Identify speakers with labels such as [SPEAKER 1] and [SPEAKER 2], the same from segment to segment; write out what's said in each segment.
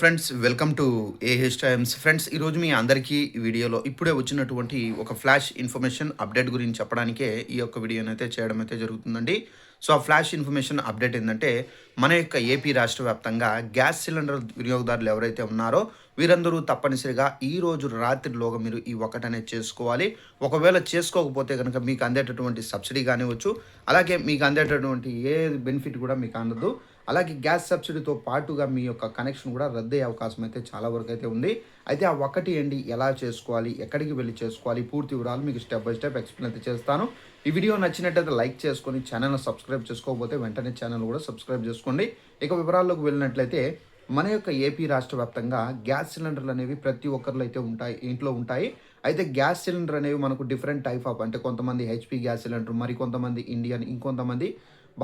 [SPEAKER 1] Friends welcome to AH times friends ఈరోజు మీ అందరికీ ఈ వీడియోలో ఇప్పుడే వచ్చినటువంటి ఒక ఫ్లాష్ ఇన్ఫర్మేషన్ అప్డేట్ గురించి చెప్పడానికే ఈ యొక్క వీడియోని అయితే చేయడం అయితే జరుగుతుందండి. సో ఆ ఫ్లాష్ ఇన్ఫర్మేషన్ అప్డేట్ ఏంటంటే మన యొక్క ఏపీ రాష్ట్ర వ్యాప్తంగా గ్యాస్ సిలిండర్ వినియోగదారులు ఎవరైతే ఉన్నారో వీరందరూ తప్పనిసరిగా ఈ రోజు రాత్రిలోగా మీరు ఈ ఒకటి చేసుకోవాలి. ఒకవేళ చేసుకోకపోతే కనుక మీకు అందేటటువంటి సబ్సిడీ కానివచ్చు అలాగే మీకు అందేటటువంటి ఏ బెనిఫిట్ కూడా మీకు అందదు. అలాగే గ్యాస్ సబ్సిడీతో పాటుగా మీ యొక్క కనెక్షన్ కూడా రద్దయ్యే అవకాశం అయితే చాలా వరకు అయితే ఉంది. అయితే ఆ ఒకటి ఏంటి? ఎలా చేసుకోవాలి? ఎక్కడికి వెళ్ళి చేసుకోవాలి? పూర్తి వివరాలు మీకు స్టెప్ బై స్టెప్ ఎక్స్ప్లెయిన్ అయితే చేస్తాను. ఈ వీడియో నచ్చినట్టయితే లైక్ చేసుకొని ఛానల్ని సబ్స్క్రైబ్ చేసుకోకపోతే వెంటనే ఛానల్ కూడా సబ్స్క్రైబ్ చేసుకోండి. ఇక వివరాల్లోకి వెళ్ళినట్లయితే మన యొక్క ఏపీ రాష్ట్ర వ్యాప్తంగా గ్యాస్ సిలిండర్లు అనేవి ప్రతి ఒక్కరిలో అయితే ఉంటాయి ఇంట్లో ఉంటాయి. అయితే గ్యాస్ సిలిండర్ అనేవి మనకు డిఫరెంట్ టైప్ ఆఫ్ అంటే కొంతమంది హెచ్పి గ్యాస్ సిలిండర్ మరి కొంతమంది ఇండియన్ ఇంకొంతమంది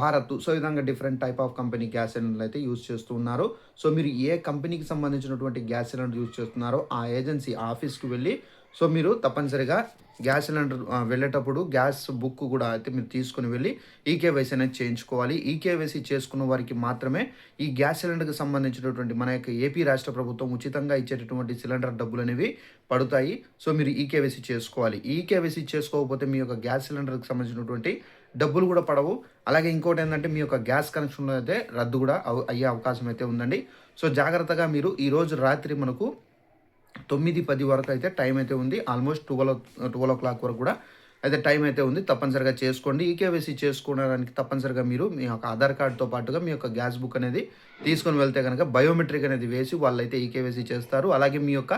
[SPEAKER 1] భారత్. సో ఈ విధంగా different type of company gas సిలిండర్లు అయితే యూజ్ చేస్తూ ఉన్నారు. సో మీరు ఏ కంపెనీకి సంబంధించినటువంటి గ్యాస్ సిలిండర్ యూజ్ చేస్తున్నారో ఆ ఏజెన్సీ ఆఫీస్కి వెళ్ళి సో మీరు తప్పనిసరిగా గ్యాస్ సిలిండర్ వెళ్ళేటప్పుడు గ్యాస్ బుక్ కూడా అయితే మీరు తీసుకుని వెళ్ళి ఈకేవైసీ అనేది చేయించుకోవాలి. ఈకేవైసీ చేసుకున్న వారికి మాత్రమే ఈ గ్యాస్ సిలిండర్కి సంబంధించినటువంటి మన యొక్క ఏపీ రాష్ట్ర ప్రభుత్వం ఉచితంగా ఇచ్చేటటువంటి సిలిండర్ డబ్బులు అనేవి పడుతాయి. సో మీరు ఈకేవైసీ చేసుకోవాలి. ఈకేవైసీ చేసుకోకపోతే మీ యొక్క గ్యాస్ సిలిండర్కి సంబంధించినటువంటి డబ్బులు కూడా పడవు. అలాగే ఇంకోటి ఏంటంటే మీ యొక్క గ్యాస్ కనెక్షన్లో అయితే రద్దు కూడా అయ్యే అవకాశం అయితే ఉందండి. సో జాగ్రత్తగా మీరు ఈరోజు రాత్రి మనకు తొమ్మిది పది వరకు అయితే టైం అయితే ఉంది. Almost twelve twelve o'clock వరకు కూడా అయితే టైం అయితే ఉంది. తప్పనిసరిగా చేసుకోండి. ఈకేవైసీ చేసుకోవడానికి తప్పనిసరిగా మీరు మీ యొక్క ఆధార్ కార్డుతో పాటుగా మీ యొక్క గ్యాస్ బుక్ అనేది తీసుకొని వెళ్తే కనుక బయోమెట్రిక్ అనేది వేసి వాళ్ళైతే ఈకేవైసీ చేస్తారు. అలాగే మీ యొక్క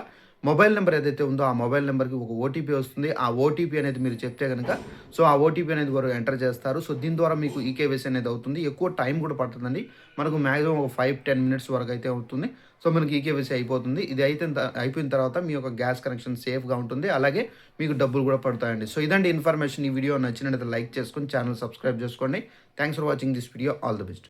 [SPEAKER 1] మొబైల్ నెంబర్ ఏదైతే ఉందో ఆ మొబైల్ నెంబర్కి ఒక ఓటీపీ వస్తుంది. ఆ ఓటీపీ అనేది మీరు చెప్తే కనుక సో ఆ ఓటీపీ అనేది వారు ఎంటర్ చేస్తారు. సో దీని ద్వారా మీకు ఈకేవైసీ అనేది అవుతుంది. ఎక్కువ టైం కూడా పడుతుందండి. మనకు మ్యాక్సిమం ఒక ఫైవ్ టెన్ మినిట్స్ వరకు అయితే అవుతుంది. సో మనకి ఈకేవైసీ అయిపోతుంది. ఇది అయితే అయిపోయిన తర్వాత మీ యొక్క గ్యాస్ కనెక్షన్ సేఫ్గా ఉంటుంది. అలాగే మీకు డబ్బులు కూడా పడతాయండి. సో ఇదండి ఇన్ఫర్మేషన్ ఈ వీడియో నచ్చినట్లయితే లైక్ చేసుకొని ఛానల్ సబ్స్క్రైబ్ చేసుకోండి. Thanks for watching this video. All the best.